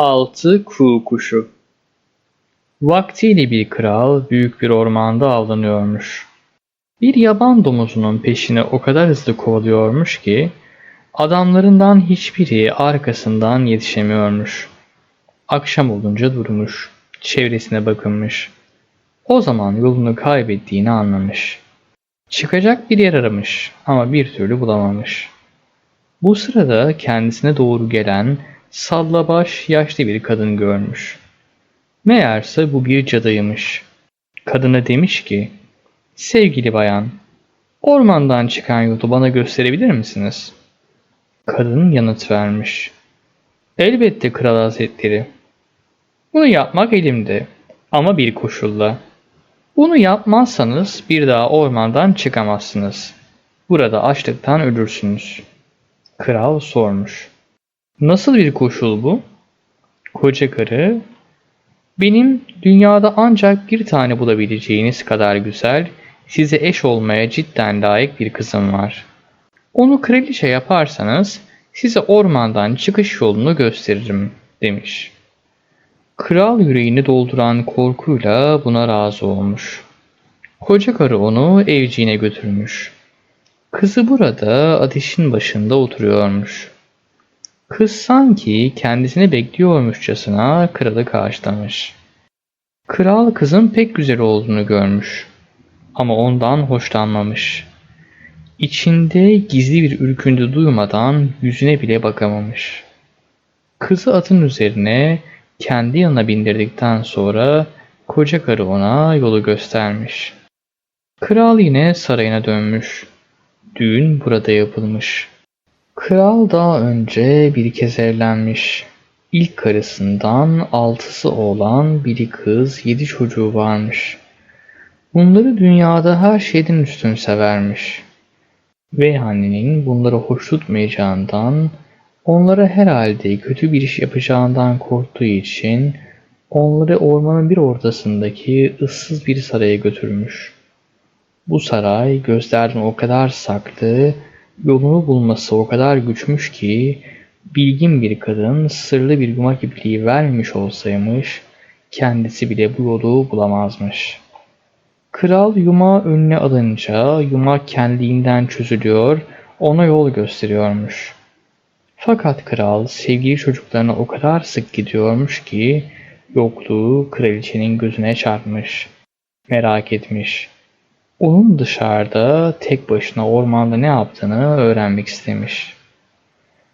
Altı Kuğu Kuşu Vaktiyle bir kral büyük bir ormanda avlanıyormuş. Bir yaban domuzunun peşine o kadar hızlı kovalıyormuş ki adamlarından hiçbiri arkasından yetişemiyormuş. Akşam olunca durmuş, çevresine bakınmış. O zaman yolunu kaybettiğini anlamış. Çıkacak bir yer aramış ama bir türlü bulamamış. Bu sırada kendisine doğru gelen sallabaş yaşlı bir kadın görmüş. Meğerse bu bir cadıymış. Kadına demiş ki, Sevgili bayan, ormandan çıkan yolu bana gösterebilir misiniz? Kadın yanıt vermiş. Elbette kral hazretleri. Bunu yapmak elimde ama bir koşulla. Bunu yapmazsanız bir daha ormandan çıkamazsınız. Burada açlıktan ölürsünüz. Kral sormuş. Nasıl bir koşul bu? Koca karı, benim dünyada ancak bir tane bulabileceğiniz kadar güzel, size eş olmaya cidden layık bir kızım var. Onu kraliçe yaparsanız size ormandan çıkış yolunu gösteririm demiş. Kral yüreğini dolduran korkuyla buna razı olmuş. Koca karı onu evciğine götürmüş. Kızı burada ateşin başında oturuyormuş. Kız sanki kendisini bekliyormuşçasına kralı karşılamış. Kral kızın pek güzel olduğunu görmüş. Ama ondan hoşlanmamış. İçinde gizli bir ürküntü duymadan yüzüne bile bakamamış. Kızı atın üzerine kendi yanına bindirdikten sonra koca karı ona yolu göstermiş. Kral yine sarayına dönmüş. Düğün burada yapılmış. Kral daha önce bir kez evlenmiş. İlk karısından altısı oğlan, biri kız, yedi çocuğu varmış. Bunları dünyada her şeyden üstün severmiş. Ve annenin bunları hoş tutmayacağından, onlara herhalde kötü bir iş yapacağından korktuğu için onları ormanın bir ortasındaki ıssız bir saraya götürmüş. Bu saray gözlerden o kadar saklı, Yolunu bulması o kadar güçmüş ki bilgin bir kadın sırlı bir yumak ipliği vermiş olsaymış kendisi bile bu yolu bulamazmış. Kral yumağı önüne alınca yumak kendiliğinden çözülüyor, ona yol gösteriyormuş. Fakat kral sevgili çocuklarına o kadar sık gidiyormuş ki yokluğu kraliçenin gözüne çarpmış. Merak etmiş. Onun dışarıda tek başına ormanda ne yaptığını öğrenmek istemiş.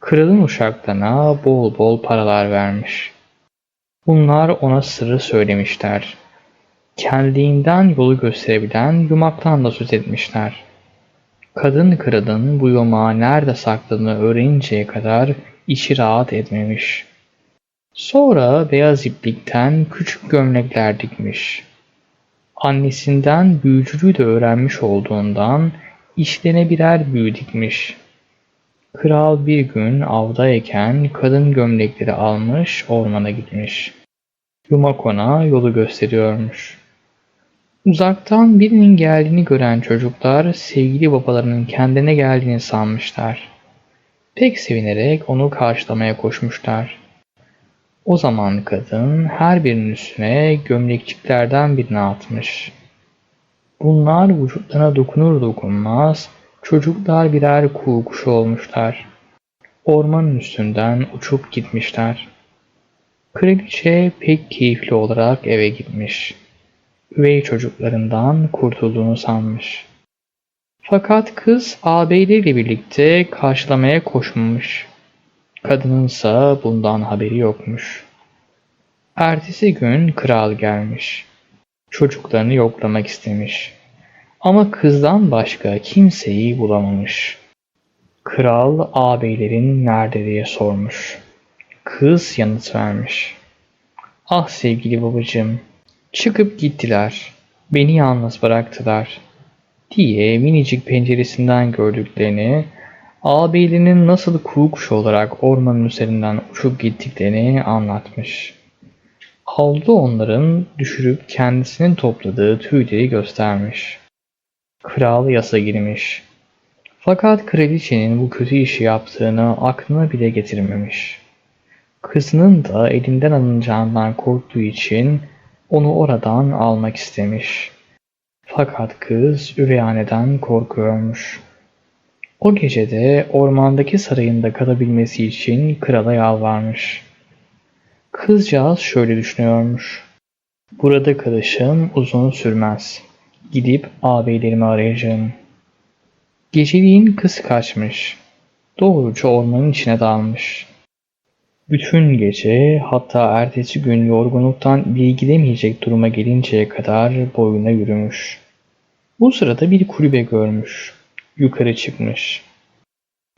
Kralın uşaklarına bol bol paralar vermiş. Bunlar ona sırrı söylemişler. Kendiliğinden yolu gösterebilen yumaktan da söz etmişler. Kadın kralın bu yumağı nerede sakladığını öğreninceye kadar içi rahat etmemiş. Sonra beyaz iplikten küçük gömlekler dikmiş. Annesinden büyücülüğü de öğrenmiş olduğundan işlerine birer büyü dikmiş. Kral bir gün avdayken kadın gömlekleri almış ormana gitmiş. Yumak ona yolu gösteriyormuş. Uzaktan birinin geldiğini gören çocuklar sevgili babalarının kendine geldiğini sanmışlar. Pek sevinerek onu karşılamaya koşmuşlar. O zaman kadın her birinin üstüne gömlekçiklerden birini atmış. Bunlar vücutlarına dokunur dokunmaz çocuklar birer kuğu olmuşlar. Ormanın üstünden uçup gitmişler. Kraliçe pek keyifli olarak eve gitmiş. Üvey çocuklarından kurtulduğunu sanmış. Fakat kız ağabeyleriyle birlikte karşılamaya koşmamış. Kadınınsa bundan haberi yokmuş. Ertesi gün kral gelmiş. Çocuklarını yoklamak istemiş. Ama kızdan başka kimseyi bulamamış. Kral ağabeylerin nerede diye sormuş. Kız yanıt vermiş. Ah sevgili babacığım, çıkıp gittiler. Beni yalnız bıraktılar. Diye minicik penceresinden gördüklerini ağabeylerinin nasıl kuğu kuşu olarak ormanın üzerinden uçup gittiklerini anlatmış. Aldı onların düşürüp kendisinin topladığı tüyleri göstermiş. Kral yasa girmiş. Fakat kraliçenin bu kötü işi yaptığını aklına bile getirmemiş. Kızının da elinden alınacağından korktuğu için onu oradan almak istemiş. Fakat kız üveyhaneden korkuyormuş. O gecede ormandaki sarayında kalabilmesi için krala yalvarmış. Kızcağız şöyle düşünüyormuş. Burada kalışım uzun sürmez. Gidip ağabeylerimi arayacağım. Geceliğin kız kaçmış. Doğruca ormanın içine dalmış. Bütün gece hatta ertesi gün yorgunluktan bir gidemeyecek duruma gelinceye kadar boyuna yürümüş. Bu sırada bir kulübe görmüş. Yukarı çıkmış.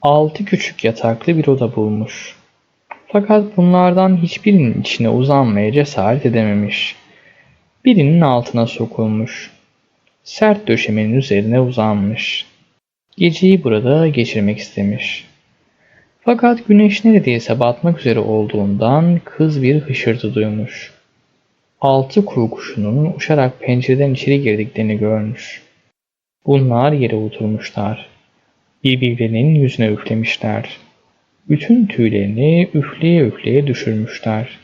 Altı küçük yataklı bir oda bulmuş. Fakat bunlardan hiçbirinin içine uzanmaya cesaret edememiş. Birinin altına sokulmuş. Sert döşemenin üzerine uzanmış. Geceyi burada geçirmek istemiş. Fakat güneş neredeyse batmak üzere olduğundan kız bir hışırtı duymuş. Altı kuğu kuşunun uçarak pencereden içeri girdiklerini görmüş. Bunlar yere oturmuşlar. Birbirlerinin yüzüne üflemişler. Bütün tüylerini üfleye üfleye düşürmüşler.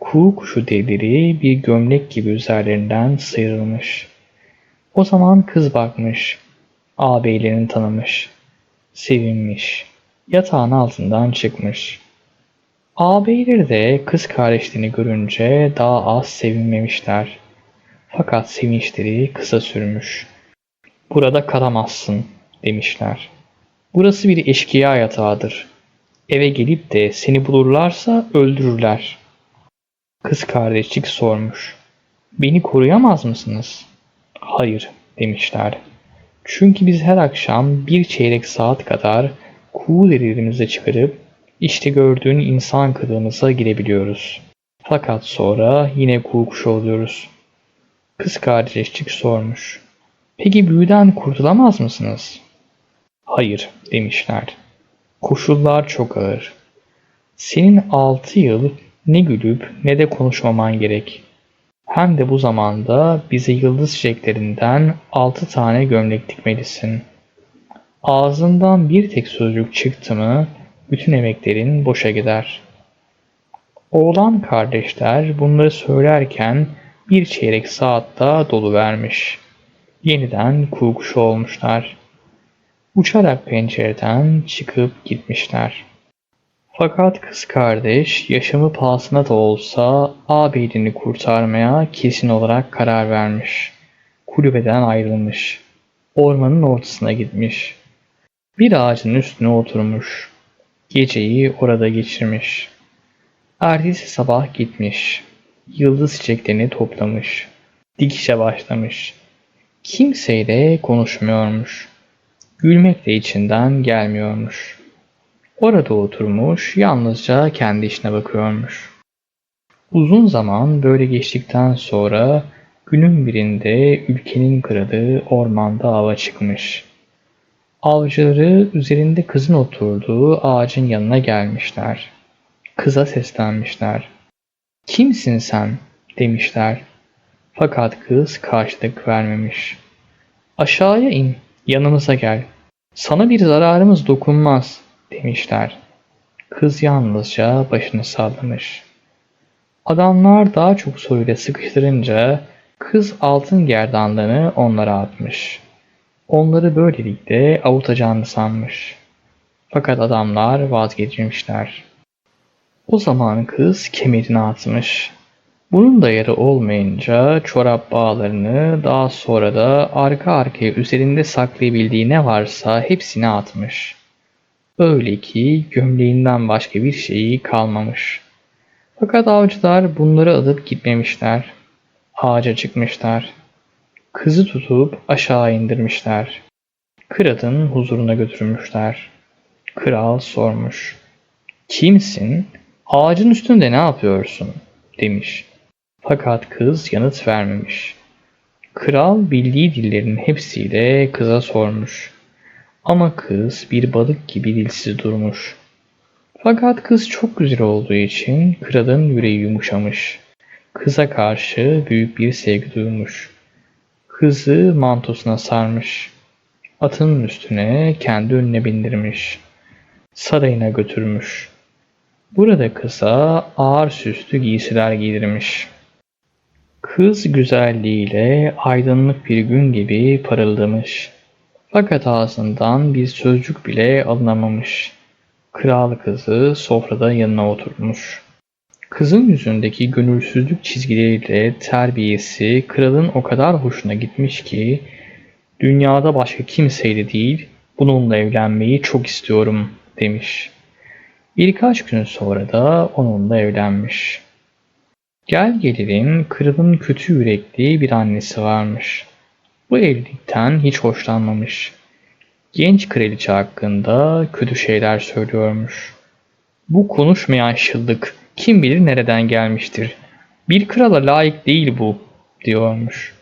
Kuğu kuşu deleri bir gömlek gibi üzerlerinden sıyrılmış. O zaman kız bakmış. Ağabeylerini tanımış. Sevinmiş. Yatağın altından çıkmış. Ağabeyleri de kız kardeşliğini görünce daha az sevinmemişler. Fakat sevinçleri kısa sürmüş. Burada kalamazsın demişler. Burası bir eşkıya yatağıdır. Eve gelip de seni bulurlarsa öldürürler. Kız kardeşlik sormuş. Beni koruyamaz mısınız? Hayır demişler. Çünkü biz her akşam bir çeyrek saat kadar kuğu derilerimizi çıkarıp işte gördüğün insan kılığımıza girebiliyoruz. Fakat sonra yine kuğu kuşu oluyoruz. Kız kardeşlik sormuş. Peki büyüden kurtulamaz mısınız? Hayır demişler. Koşullar çok ağır. Senin altı yıl ne gülüp ne de konuşmaman gerek. Hem de bu zamanda bize yıldız çiçeklerinden altı tane gömlek dikmelisin. Ağzından bir tek sözcük çıktı mı bütün emeklerin boşa gider. Oğlan kardeşler bunları söylerken bir çeyrek saat daha dolu vermiş. Yeniden kuğu olmuşlar. Uçarak pencereden çıkıp gitmişler. Fakat kız kardeş yaşamı pahasına da olsa ağabeyini kurtarmaya kesin olarak karar vermiş. Kulübeden ayrılmış. Ormanın ortasına gitmiş. Bir ağacın üstüne oturmuş. Geceyi orada geçirmiş. Ertesi sabah gitmiş. Yıldız çiçeklerini toplamış. Dikişe başlamış. Kimseyle konuşmuyormuş. Gülmek de içinden gelmiyormuş. Orada oturmuş, yalnızca kendi işine bakıyormuş. Uzun zaman böyle geçtikten sonra günün birinde ülkenin kralı ormanda ava çıkmış. Avcıları üzerinde kızın oturduğu ağacın yanına gelmişler. Kıza seslenmişler. Kimsin sen? demişler. Fakat kız karşılık vermemiş. Aşağıya in, yanımıza gel. Sana bir zararımız dokunmaz demişler. Kız yalnızca başını sallamış. Adamlar daha çok soruyla sıkıştırınca kız altın gerdanlığını onlara atmış. Onları böylelikle avutacağını sanmış. Fakat adamlar vazgeçmişler. O zaman kız kemerini atmış. Bunun da yeri olmayınca çorap bağlarını daha sonra da arka arkaya üzerinde saklayabildiği ne varsa hepsini atmış. Öyle ki gömleğinden başka bir şeyi kalmamış. Fakat avcılar bunları alıp gitmemişler. Ağaca çıkmışlar. Kızı tutup aşağı indirmişler. Kralın huzuruna götürmüşler. Kral sormuş. Kimsin? Ağacın üstünde ne yapıyorsun? demiş. Fakat kız yanıt vermemiş. Kral bildiği dillerin hepsiyle kıza sormuş. Ama kız bir balık gibi dilsiz durmuş. Fakat kız çok güzel olduğu için kralın yüreği yumuşamış. Kıza karşı büyük bir sevgi duymuş. Kızı mantosuna sarmış. Atının üstüne kendi önüne bindirmiş. Sarayına götürmüş. Burada kıza ağır süslü giysiler giydirmiş. Kız güzelliğiyle aydınlık bir gün gibi parıldamış. Fakat ağzından bir sözcük bile alınamamış. Kral kızı sofrada yanına oturmuş. Kızın yüzündeki gönülsüzlük çizgileriyle terbiyesi kralın o kadar hoşuna gitmiş ki dünyada başka kimseyle değil bununla evlenmeyi çok istiyorum demiş. Birkaç gün sonra da onunla evlenmiş. Gel gelelim kralın kötü yürekli bir annesi varmış. Bu evlilikten hiç hoşlanmamış. Genç kraliçe hakkında kötü şeyler söylüyormuş. Bu konuşmayan şıllık kim bilir nereden gelmiştir. Bir krala layık değil bu diyormuş.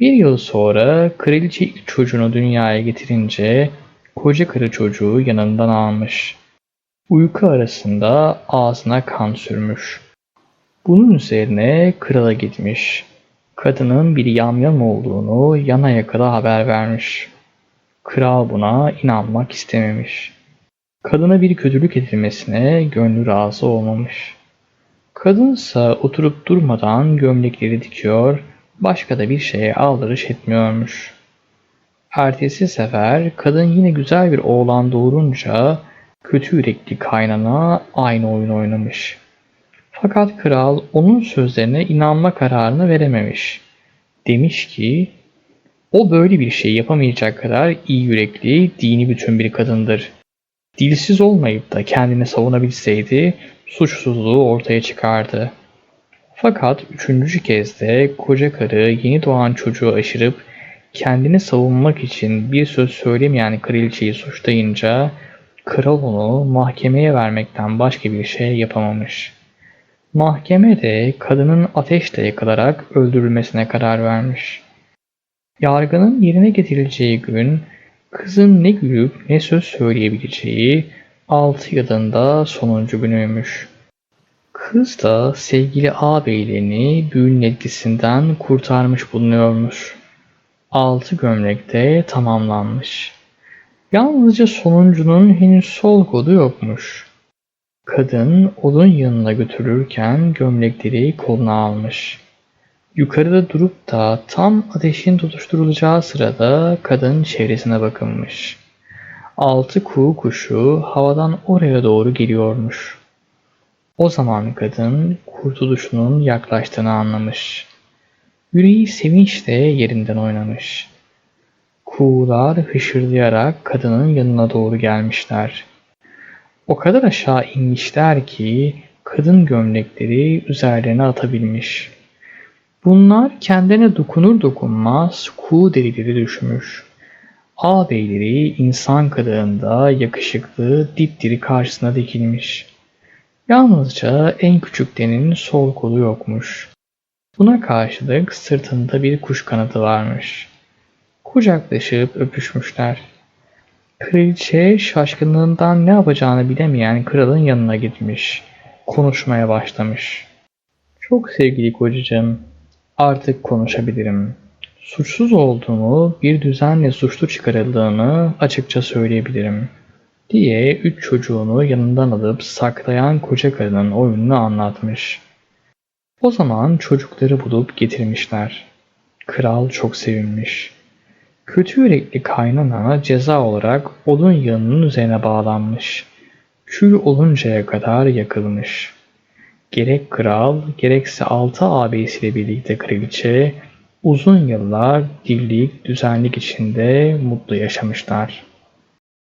Bir yıl sonra kraliçe ilk çocuğunu dünyaya getirince koca karı çocuğu yanından almış. Uyku arasında ağzına kan sürmüş. Bunun üzerine krala gitmiş. Kadının bir yamyam olduğunu yana yakada haber vermiş. Kral buna inanmak istememiş. Kadına bir kötülük edilmesine gönlü razı olmamış. Kadınsa oturup durmadan gömlekleri dikiyor, başka da bir şeye aldırış etmiyormuş. Ertesi sefer kadın yine güzel bir oğlan doğurunca kötü yürekli kaynana aynı oyun oynamış. Fakat kral onun sözlerine inanma kararını verememiş. Demiş ki, o böyle bir şey yapamayacak kadar iyi yürekli, dini bütün bir kadındır. Dilsiz olmayıp da kendini savunabilseydi suçsuzluğu ortaya çıkardı. Fakat üçüncü kez de koca karı yeni doğan çocuğu aşırıp kendini savunmak için bir söz söylemeyen kraliçeyi suçlayınca kral onu mahkemeye vermekten başka bir şey yapamamış. Mahkeme de kadının ateşle yakılarak öldürülmesine karar vermiş. Yargının yerine getirileceği gün kızın ne gülüp ne söz söyleyebileceği 6 yılında sonuncu günüymüş. Kız da sevgili ağabeylerini büyünün etkisinden kurtarmış bulunuyormuş. Altı gömlek de tamamlanmış. Yalnızca sonuncunun henüz sol kolu yokmuş. Kadın odun yanına götürürken gömlekleri koluna almış. Yukarıda durup da tam ateşin tutuşturulacağı sırada kadın çevresine bakınmış. Altı kuğu kuşu havadan oraya doğru geliyormuş. O zaman kadın kurtuluşunun yaklaştığını anlamış. Yüreği sevinçle yerinden oynamış. Kuğular hışırdayarak kadının yanına doğru gelmişler. O kadar aşağı inmişler ki kadın gömlekleri üzerlerine atabilmiş. Bunlar kendine dokunur dokunmaz kuğu derileri düşmüş. Ağabeyleri insan kılığında yakışıklı dipdiri karşısına dikilmiş. Yalnızca en küçüklerinin sol kolu yokmuş. Buna karşılık sırtında bir kuş kanadı varmış. Kucaklaşıp öpüşmüşler. Kraliçe şaşkınlığından ne yapacağını bilemeyen kralın yanına gitmiş. Konuşmaya başlamış. Çok sevgili kocacığım, artık konuşabilirim. Suçsuz olduğumu, bir düzenle suçlu çıkarıldığını açıkça söyleyebilirim. Diye üç çocuğunu yanından alıp saklayan koca karının oyununu anlatmış. O zaman çocukları bulup getirmişler. Kral çok sevinmiş. Kötü yürekli kaynana ceza olarak odun yığınının üzerine bağlanmış. Kül oluncaya kadar yakılmış. Gerek kral gerekse altı ağabeyisiyle birlikte kraliçe uzun yıllar dirlik düzenlik içinde mutlu yaşamışlar.